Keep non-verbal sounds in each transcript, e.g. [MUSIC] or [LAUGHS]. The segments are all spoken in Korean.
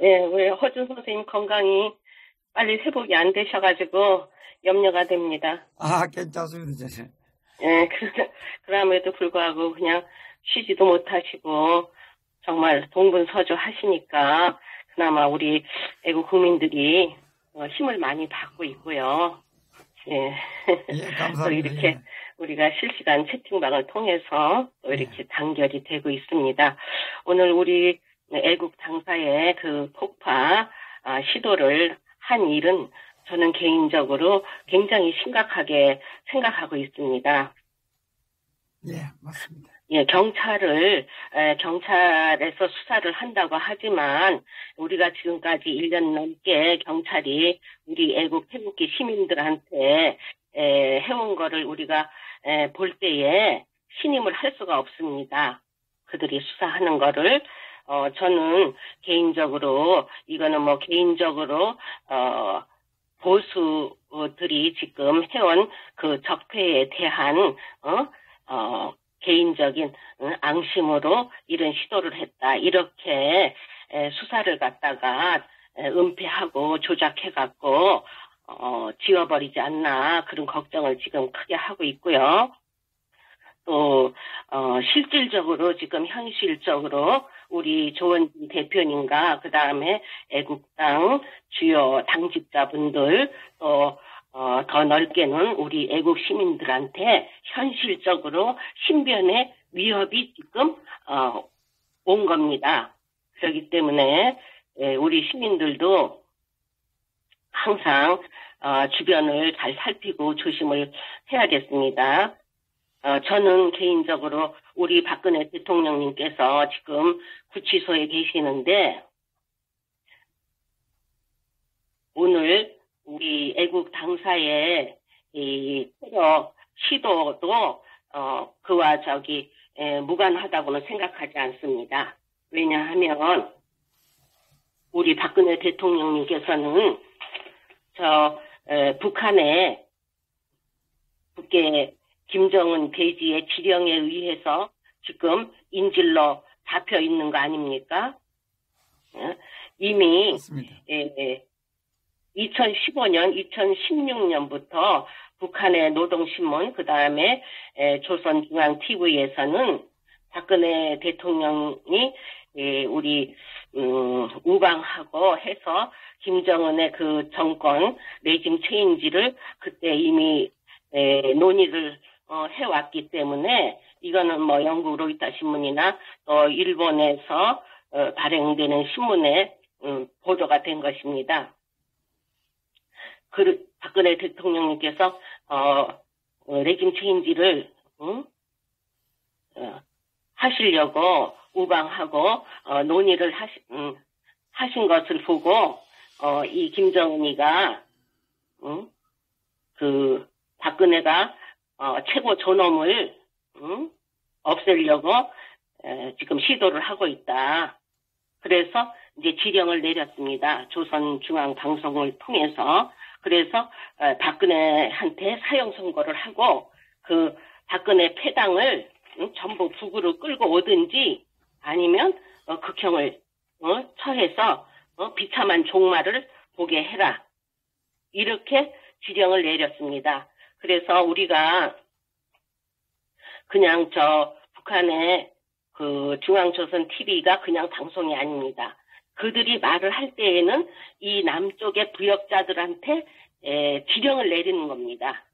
예, 우리 허준 선생님 건강이 빨리 회복이 안 되셔가지고 염려가 됩니다. 아, 괜찮습니다. 저는. 예, 그, 그럼에도 불구하고 그냥 쉬지도 못하시고 정말 동분서주 하시니까 그나마 우리 애국 국민들이 어, 힘을 많이 받고 있고요. 예. 예, [LAUGHS] 또 감사합니다. 이렇게 예. 우리가 실시간 채팅방을 통해서 또 이렇게 단결이 되고 있습니다. 오늘 우리 애국 당사의 그 폭파 아, 시도를 한 일은 저는 개인적으로 굉장히 심각하게 생각하고 있습니다. 예, 맞습니다. 예, 경찰을, 에, 경찰에서 수사를 한다고 하지만, 우리가 지금까지 1년 넘게 경찰이 우리 애국, 태국기 시민들한테, 에, 해온 거를 우리가, 에, 볼 때에 신임을 할 수가 없습니다. 그들이 수사하는 거를, 어, 저는 개인적으로, 이거는 뭐 개인적으로, 어, 보수들이 지금 해온 그 적폐에 대한, 어, 어, 개인적인 어, 앙심으로 이런 시도를 했다. 이렇게 에, 수사를 갖다가 에, 은폐하고 조작해갖고 어, 지워버리지 않나 그런 걱정을 지금 크게 하고 있고요. 또 어, 실질적으로 지금 현실적으로 우리 조원진 대표님과 그 다음에 애국당 주요 당직자분들 또 어, 더 넓게는 우리 애국 시민들한테 현실적으로 신변의 위협이 지금 어, 온 겁니다. 그렇기 때문에 에, 우리 시민들도 항상 어, 주변을 잘 살피고 조심을 해야겠습니다. 어, 저는 개인적으로 우리 박근혜 대통령님께서 지금 구치소에 계시는데 오늘 우리 애국 당사의 이 테러 시도도 어, 그와 저기 에, 무관하다고는 생각하지 않습니다. 왜냐하면 우리 박근혜 대통령님께서는 저 에, 북한의 북계 김정은 대지의 지령에 의해서 지금 인질로 잡혀 있는 거 아닙니까? 어? 이미. 예, 예. 2015년, 2016년부터 북한의 노동신문, 그 다음에 조선중앙TV에서는 박근혜 대통령이 예, 우리 음, 우방하고 해서 김정은의 그 정권 레짐 체인지를 그때 이미 에, 논의를 어, 해왔기 때문에 이거는 뭐 영국 로이터 신문이나 또 일본에서 어, 발행되는 신문에 음, 보도가 된 것입니다. 그 박근혜 대통령님께서 어, 어, 레짐 체인지를 응? 어, 하시려고 우방하고 어, 논의를 하시, 음, 하신 것을 보고 어, 이 김정은이가 응? 그 박근혜가 어, 최고 존엄을 응? 없애려고 에, 지금 시도를 하고 있다. 그래서 이제 지령을 내렸습니다. 조선중앙방송을 통해서 그래서 어, 박근혜한테 사형 선고를 하고 그 박근혜 패당을 응? 전부 북으로 끌고 오든지 아니면 어, 극형을 어, 처해서 어, 비참한 종말을 보게 해라. 이렇게 지령을 내렸습니다. 그래서 우리가 그냥 저 북한의 그 중앙조선 TV가 그냥 방송이 아닙니다. 그들이 말을 할 때에는 이 남쪽의 부역자들한테 에, 지령을 내리는 겁니다.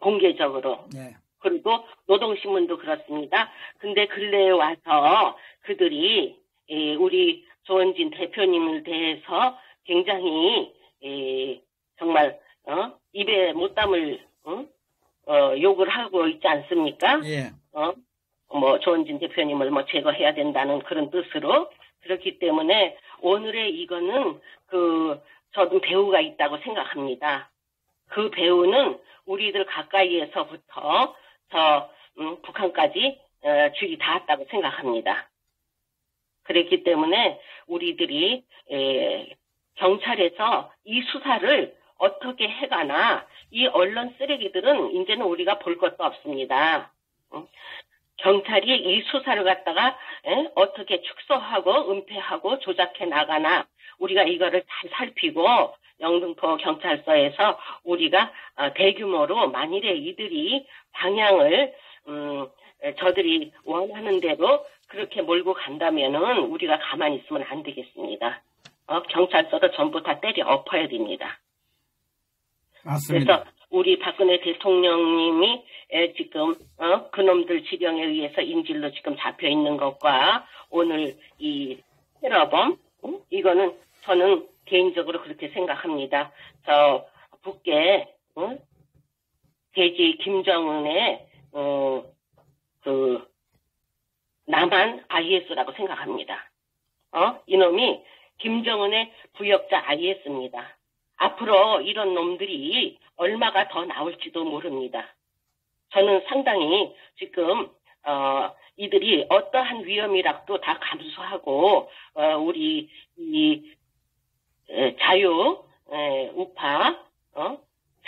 공개적으로. 예. 그리고 노동신문도 그렇습니다. 근데 근래에 와서 그들이 에, 우리 조원진 대표님을 대해서 굉장히 에, 정말 어? 입에 못 담을 어? 어, 욕을 하고 있지 않습니까? 예. 어? 뭐 조원진 대표님을 뭐 제거해야 된다는 그런 뜻으로 그렇기 때문에 오늘의 이거는 그 저도 배우가 있다고 생각합니다. 그 배우는 우리들 가까이에서부터 저 음, 북한까지 어, 줄이 닿았다고 생각합니다. 그렇기 때문에 우리들이 에, 경찰에서 이 수사를 어떻게 해가나 이 언론 쓰레기들은 이제는 우리가 볼 것도 없습니다. 음, 경찰이 이 수사를 갖다가 에? 어떻게 축소하고 은폐하고 조작해 나가나 우리가 이거를 잘 살피고 영등포 경찰서에서 우리가 어, 대규모로 만일에 이들이 방향을 음, 저들이 원하는 대로 그렇게 몰고 간다면은 우리가 가만히 있으면 안 되겠습니다. 어, 경찰서도 전부 다 때려 엎어야 됩니다. 맞습니다. 그래서 우리 박근혜 대통령님이 에, 지금 어, 그놈들 지령에 의해서 인질로 지금 잡혀 있는 것과 오늘 이 테러범 응? 이거는 저는 개인적으로 그렇게 생각합니다. 저 북계 응? 대지 김정은의 어, 그 남한 IS라고 생각합니다. 어? 이놈이 김정은의 부역자 IS입니다. 앞으로 이런 놈들이 얼마가 더 나올지도 모릅니다. 저는 상당히 지금 어, 이들이 어떠한 위험이라도 다 감수하고 어, 우리 이 에, 자유 에, 우파 어?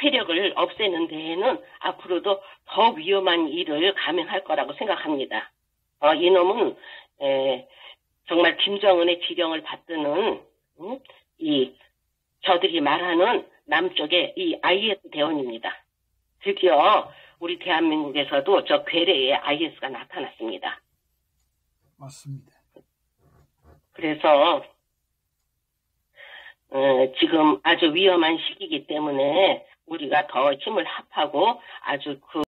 세력을 없애는 데에는 앞으로도 더 위험한 일을 감행할 거라고 생각합니다. 어, 이놈은 에, 정말 김정은의 지령을 받드는 음? 이 저들이 말하는 남쪽의 이 IS 대원입니다. 드디어 우리 대한민국에서도 저 괴뢰의 IS가 나타났습니다. 맞습니다. 그래서 어, 지금 아주 위험한 시기이기 때문에 우리가 더 힘을 합하고 아주 그,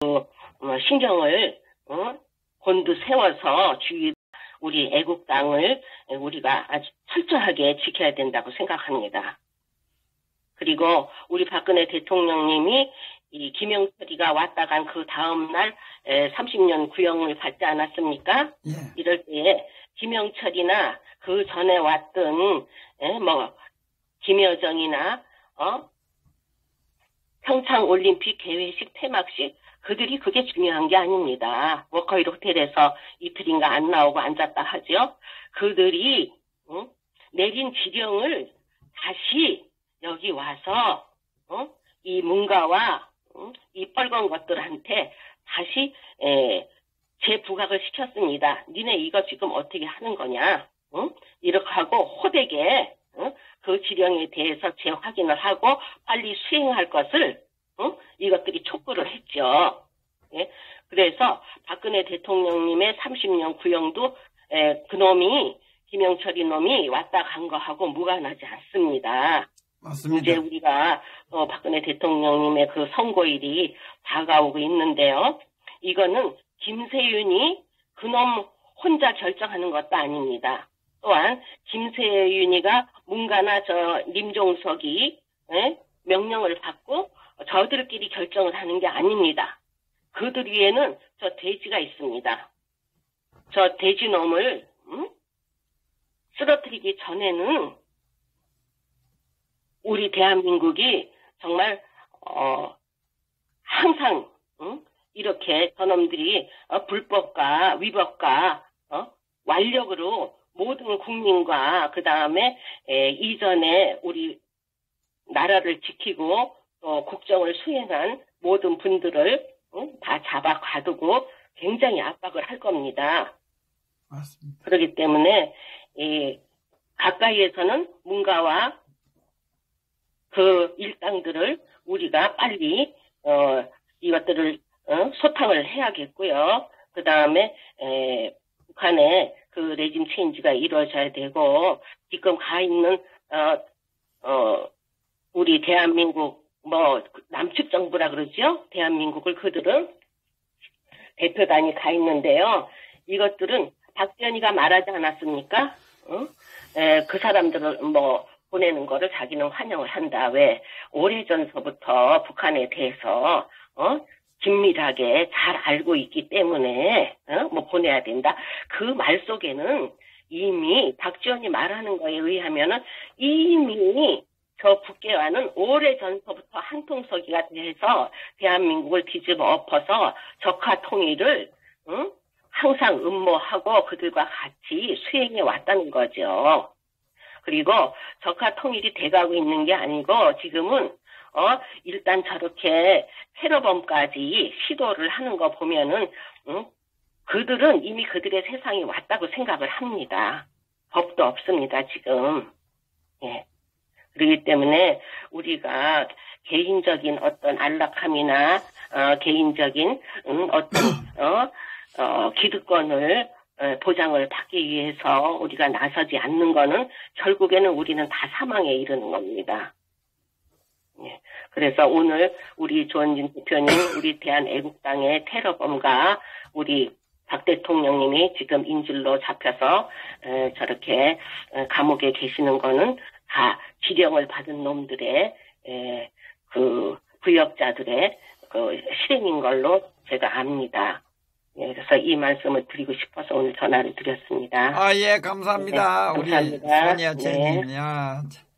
그 어, 신경을 어? 곤두 세워서 주위 우리 애국 땅을 우리가 아주 철저하게 지켜야 된다고 생각합니다. 그리고 우리 박근혜 대통령님이 이 김영철이가 왔다 간 그 다음 날 30년 구형을 받지 않았습니까? 예. 이럴 때에 김영철이나 그 전에 왔던 에, 뭐 김여정이나 어 평창 올림픽 개회식 폐막식 그들이 그게 중요한 게 아닙니다. 워커힐 호텔에서 이틀인가 안 나오고 앉았다 하죠. 그들이 응? 내린 지령을 다시 여기 와서 어? 이 문가와 어? 이 빨간 것들한테 다시 에, 재부각을 시켰습니다. 니네 이거 지금 어떻게 하는 거냐? 어? 이렇게 하고 호되게 어? 그 지령에 대해서 재확인을 하고 빨리 수행할 것을 어? 이것들이 촉구를 했죠. 예? 그래서 박근혜 대통령님의 30년 구형도 에, 그놈이 김영철 이 놈이 왔다 간 거하고 무관하지 않습니다. 맞습니다. 이제 우리가 어, 박근혜 대통령님의 그 선거일이 다가오고 있는데요. 이거는 김세윤이 그놈 혼자 결정하는 것도 아닙니다. 또한 김세윤이가 문가나 저 님종석이 예? 명령을 받고 저들끼리 결정을 하는 게 아닙니다. 그들 위에는 저 돼지가 있습니다. 저 돼지놈을 음? 쓰러뜨리기 전에는 우리 대한민국이 정말 어, 항상 응? 이렇게 저놈들이 어, 불법과 위법과 어? 완력으로 모든 국민과 그 다음에 이전에 우리 나라를 지키고 또 국정을 수행한 모든 분들을 응? 다 잡아 가두고 굉장히 압박을 할 겁니다. 맞습니다. 그렇기 때문에 이 가까이에서는 문가와 그 일당들을 우리가 빨리 어, 이것들을 어, 소탕을 해야겠고요. 그 다음에 북한의 그 레짐 체인지가 이루어져야 되고 지금 가 있는 어, 어, 우리 대한민국 뭐 남측 정부라 그러죠. 대한민국을 그들은 대표단이 가 있는데요. 이것들은 박지원이가 말하지 않았습니까? 어? 에, 그 사람들을 뭐 보내는 거를 자기는 환영을 한다. 왜? 오래전서부터 북한에 대해서, 어? 긴밀하게 잘 알고 있기 때문에, 어? 뭐 보내야 된다. 그 말 속에는 이미 박지원이 말하는 거에 의하면은 이미 저 북계와는 오래 전서부터 한통서기가 돼서 대한민국을 뒤집어 엎어서 적화 통일을, 응? 항상 음모하고 그들과 같이 수행해 왔다는 거죠. 그리고 적화 통일이 돼가고 있는 게 아니고 지금은 어 일단 저렇게 테러범까지 시도를 하는 거 보면은 응? 그들은 이미 그들의 세상이 왔다고 생각을 합니다. 법도 없습니다, 지금. 예. 그렇기 때문에 우리가 개인적인 어떤 안락함이나 어, 개인적인 음, 어떤 어, 어, 기득권을 어, 보장을 받기 위해서 우리가 나서지 않는 거는 결국에는 우리는 다 사망에 이르는 겁니다. 예. 그래서 오늘 우리 조원진 대표님, 우리 대한애국당의 테러범과 우리 박 대통령님이 지금 인질로 잡혀서 에, 저렇게 에, 감옥에 계시는 거는 다 지령을 받은 놈들의 에, 그 부역자들의 그 실행인 걸로 제가 압니다. 예, 그래서 이 말씀을 드리고 싶어서 오늘 전화를 드렸습니다. 아, 예, 감사합니다. 네, 우리 감사합니다. 소니아 네. 쟤님. 야, 참.